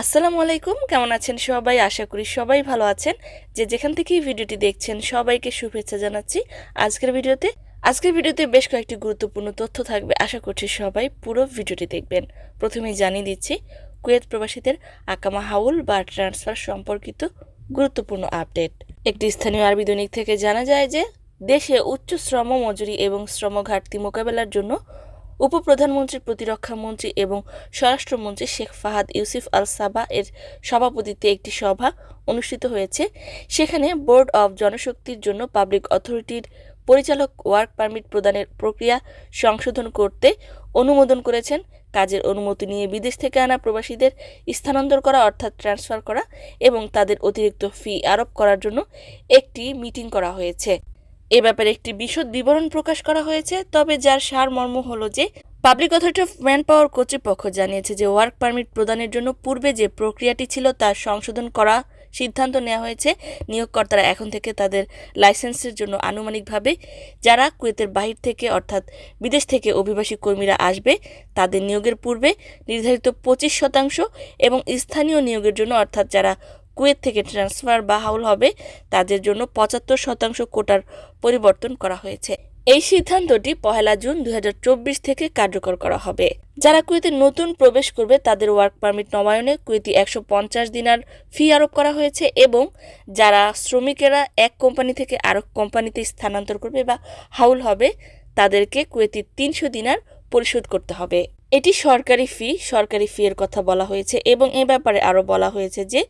আসসালামু আলাইকুম, কেমন আছেন সবাই? আশা করি সবাই ভালো আছেন। যে যেখান থেকেই ভিডিওটি দেখছেন, সবাইকে শুভেচ্ছা জানাচ্ছি। আজকের ভিডিওতে আজকের ভিডিওতে বেশ কয়েকটি গুরুত্বপূর্ণ তথ্য থাকবে। আশা করছি সবাই পুরো ভিডিওটি দেখবেন। প্রথমেই জানিয়ে দিচ্ছি, কুয়েত প্রবাসীদের আকামা হাউল বা ট্রান্সফার সম্পর্কিত গুরুত্বপূর্ণ আপডেট। একটি স্থানীয় আরবি দৈনিক থেকে জানা যায় যে, দেশে উচ্চ শ্রম মজুরি এবং শ্রম ঘাটতি মোকাবেলার জন্য উপপ্রধানমন্ত্রী প্রতিরক্ষা মন্ত্রী এবং স্বরাষ্ট্রমন্ত্রী শেখ ফাহাদ ইউসুফ আল সাবা এর সভাপতিত্বে একটি সভা অনুষ্ঠিত হয়েছে। সেখানে বোর্ড অব জনশক্তির জন্য পাবলিক অথরিটির পরিচালক ওয়ার্ক পারমিট প্রদানের প্রক্রিয়া সংশোধন করতে অনুমোদন করেছেন। কাজের অনুমতি নিয়ে বিদেশ থেকে আনা প্রবাসীদের স্থানান্তর করা অর্থাৎ ট্রান্সফার করা এবং তাদের অতিরিক্ত ফি আরোপ করার জন্য একটি মিটিং করা হয়েছে। এ ব্যাপারে একটি বিশদ বিবরণ প্রকাশ করা হয়েছে, তবে যার সারমর্ম হলো যে, public authority of man power কর্তৃপক্ষ জানিয়েছে যে ওয়ার্ক পারমিট প্রদানের জন্য পূর্বে যে প্রক্রিয়াটি ছিল তার সংশোধন করা সিদ্ধান্ত নেওয়া হয়েছে। নিয়োগকর্তারা এখন থেকে তাদের লাইসেন্সের জন্য আনুমানিকভাবে যারা কুয়েতের বাহির থেকে অর্থাৎ বিদেশ থেকে অভিবাসী কর্মীরা আসবে, তাদের নিয়োগের পূর্বে নির্ধারিত পঁচিশ শতাংশ এবং স্থানীয় নিয়োগের জন্য অর্থাৎ যারা কুয়েত থেকে ট্রান্সফার বা হাউল হবে, তাদের জন্য পঁচাত্তর শতাংশ কোটার পরিবর্তন করা হয়েছে। এই সিদ্ধান্তটি পহেলা জুন দুই হাজার চব্বিশ থেকে কার্যকর করা হবে। যারা কুয়েতে নতুন প্রবেশ করবে, তাদের ওয়ার্ক পারমিট নবায়নে কুয়েতি একশো পঞ্চাশ দিনার ফি আরোপ করা হয়েছে এবং যারা শ্রমিকেরা এক কোম্পানি থেকে আরেক কোম্পানিতে স্থানান্তর করবে বা হাউল হবে, তাদেরকে কুয়েতি তিনশো দিনার পরিশোধ করতে হবে। এটি সরকারি ফি সরকারি ফি এর কথা বলা হয়েছে এবং এ ব্যাপারে আরও বলা হয়েছে যে,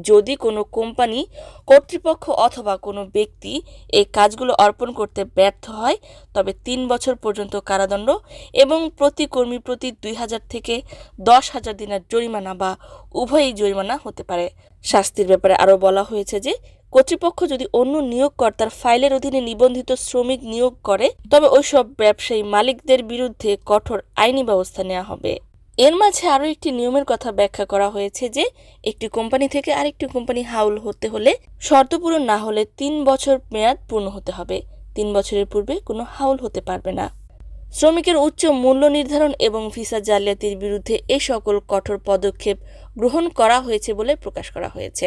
যদি কোনো কোম্পানি কর্তৃপক্ষ অথবা কোনো ব্যক্তি এই কাজগুলো অর্পণ করতে ব্যর্থ হয়, তবে তিন বছর পর্যন্ত কারাদণ্ড এবং প্রতি কর্মী প্রতি দুই হাজার থেকে দশ হাজার দিনের জরিমানা বা উভয়ই জরিমানা হতে পারে। শাস্তির ব্যাপারে আরও বলা হয়েছে যে, কর্তৃপক্ষ যদি অন্য নিয়োগকর্তার ফাইলের অধীনে নিবন্ধিত শ্রমিক নিয়োগ করে, তবে ওইসব ব্যবসায়ী মালিকদের বিরুদ্ধে কঠোর আইনি ব্যবস্থা নেওয়া হবে। এর মাঝে আরও একটি নিয়মের কথা ব্যাখ্যা করা হয়েছে যে, একটি কোম্পানি থেকে আরেকটি কোম্পানি হাউল হতে হলে শর্ত পূরণ না হলে তিন বছর মেয়াদ পূর্ণ হতে হবে। তিন বছরের পূর্বে কোনো হাউল হতে পারবে না। শ্রমিকের উচ্চ মূল্য নির্ধারণ এবং ভিসা জালিয়াতির বিরুদ্ধে এ সকল কঠোর পদক্ষেপ গ্রহণ করা হয়েছে বলে প্রকাশ করা হয়েছে।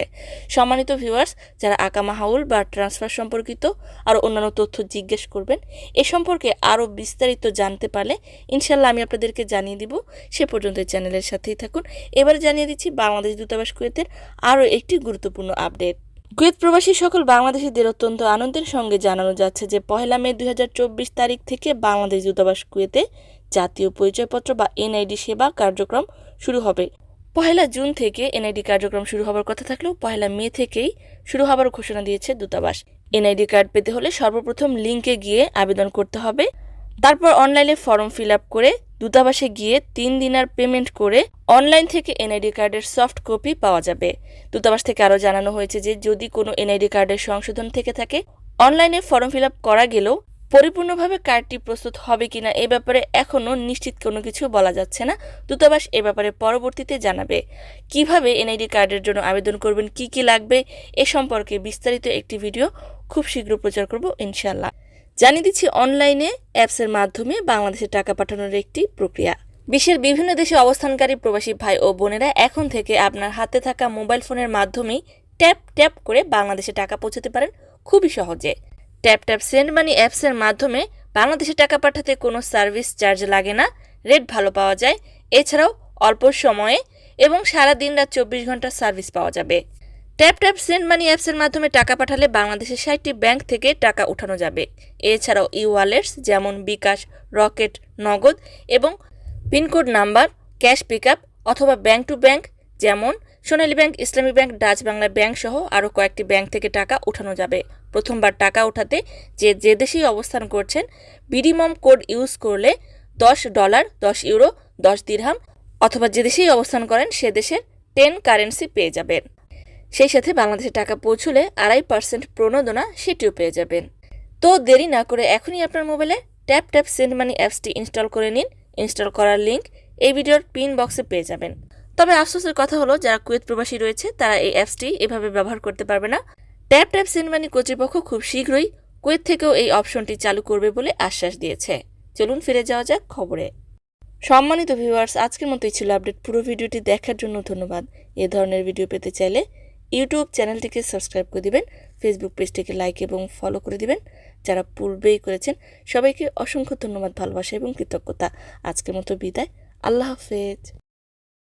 সম্মানিত ভিউয়ার্স যারা আকামা হাউল বা ট্রান্সফার সম্পর্কিত আরও অন্যান্য তথ্য জিজ্ঞেস করবেন, এ সম্পর্কে আরও বিস্তারিত জানতে পারলে ইনশাল্লাহ আমি আপনাদেরকে জানিয়ে দিব। সে পর্যন্ত চ্যানেলের সাথেই থাকুন। এবারে জানিয়ে দিচ্ছি, বাংলাদেশ দূতাবাস কুয়েতের আরও একটি গুরুত্বপূর্ণ আপডেট। কুয়েত প্রবাসী সকল বাংলাদেশিদের অত্যন্ত আনন্দের সঙ্গে জানানো যাচ্ছে যে, পহেলা মে দু হাজার চব্বিশ তারিখ থেকে বাংলাদেশ দূতাবাস কুয়েতে জাতীয় পরিচয়পত্র বা এনআইডি সেবা কার্যক্রম শুরু হবে। পহেলা জুন থেকে এনআইডি কার্যক্রম শুরু হবার কথা থাকলেও পহেলা মে থেকেই শুরু হবার ঘোষণা দিয়েছে দূতাবাস। এনআইডি কার্ড পেতে হলে সর্বপ্রথম লিঙ্কে গিয়ে আবেদন করতে হবে। তারপর অনলাইনে ফর্ম ফিল আপ করে দূতাবাসে গিয়ে তিন দিনার পেমেন্ট করে অনলাইন থেকে এনআইডি কার্ডের সফট কপি পাওয়া যাবে। দূতাবাস থেকে আরও জানানো হয়েছে যে, যদি কোনো এনআইডি কার্ডের সংশোধন থেকে থাকে, অনলাইনে ফর্ম ফিল আপ করা গেলেও পরিপূর্ণভাবে কার্ডটি প্রস্তুত হবে কিনা এ ব্যাপারে এখনও নিশ্চিত কোনো কিছু বলা যাচ্ছে না। দূতাবাস এ ব্যাপারে পরবর্তীতে জানাবে। কীভাবে এনআইডি কার্ডের জন্য আবেদন করবেন, কি কি লাগবে, এ সম্পর্কে বিস্তারিত একটি ভিডিও খুব শীঘ্র প্রচার করব ইনশাল্লাহ জানিয়ে দিচ্ছি, অনলাইনে অ্যাপসের মাধ্যমে বাংলাদেশে টাকা পাঠানোর একটি প্রক্রিয়া। বিশ্বের বিভিন্ন দেশে অবস্থানকারী প্রবাসী ভাই ও বোনেরা এখন থেকে আপনার হাতে থাকা মোবাইল ফোনের মাধ্যমেই ট্যাপ ট্যাপ করে বাংলাদেশে টাকা পৌঁছাতে পারেন। খুবই সহজে। ট্যাপ ট্যাপ সেন্ড মানি অ্যাপসের মাধ্যমে বাংলাদেশে টাকা পাঠাতে কোনো সার্ভিস চার্জ লাগে না, রেট ভালো পাওয়া যায়, এছাড়াও অল্প সময়ে এবং সারা দিন রাত চব্বিশ ঘণ্টা সার্ভিস পাওয়া যাবে। ট্যাপ ট্যাপ সেন্ড মানি অ্যাপসের মাধ্যমে টাকা পাঠালে বাংলাদেশের ষাটটি ব্যাংক থেকে টাকা উঠানো যাবে। এছাড়াও ই ওয়ালেটস যেমন বিকাশ, রকেট, নগদ এবং pin code number, cash pickup অথবা ব্যাংক টু ব্যাংক যেমন Sonali bank, Islami bank, Dutch Bangla bank সহ আরও কয়েকটি ব্যাংক থেকে টাকা উঠানো যাবে। প্রথমবার টাকা উঠাতে যে যে দেশেই অবস্থান করছেন বিডিমম কোড ইউজ করলে দশ ডলার, দশ ইউরো, দশ দিরহাম অথবা যে দেশেই অবস্থান করেন, সে দেশের টেন কারেন্সি পেয়ে যাবেন। সেই সাথে বাংলাদেশে টাকা পৌঁছলে আড়াই পার্সেন্ট প্রণোদনা সেটিও পেয়ে যাবেন। তো দেরি না করে এখনই আপনার মোবাইলে ট্যাপ ট্যাপ সেন্ড মানি অ্যাপসটি ইনস্টল করে নিন। ইনস্টল করার লিঙ্ক এই ভিডিওর পিন বক্সে পেয়ে যাবেন। তবে আফসোসের কথা হলো, যারা কুয়েত প্রবাসী রয়েছে, তারা এই অ্যাপসটি এভাবে ব্যবহার করতে পারবে না। ট্যাপ ট্যাপ সেন্ড মানি কর্তৃপক্ষ খুব শীঘ্রই কুয়েত থেকেও এই অপশনটি চালু করবে বলে আশ্বাস দিয়েছে। চলুন ফিরে যাওয়া যাক খবরে। সম্মানিত ভিউয়ার্স, আজকের মতোই ছিল আপডেট। পুরো ভিডিওটি দেখার জন্য ধন্যবাদ। এ ধরনের ভিডিও পেতে চাইলে ইউটিউব চ্যানেলটিকে সাবস্ক্রাইব করে দিবেন, ফেসবুক পেজটিকে লাইক এবং ফলো করে দিবেন। যারা পূর্বেই করেছেন, সবাইকে অসংখ্য ধন্যবাদ, ভালোবাসা এবং কৃতজ্ঞতা। আজকের মতো বিদায়। আল্লাহ হাফেজ।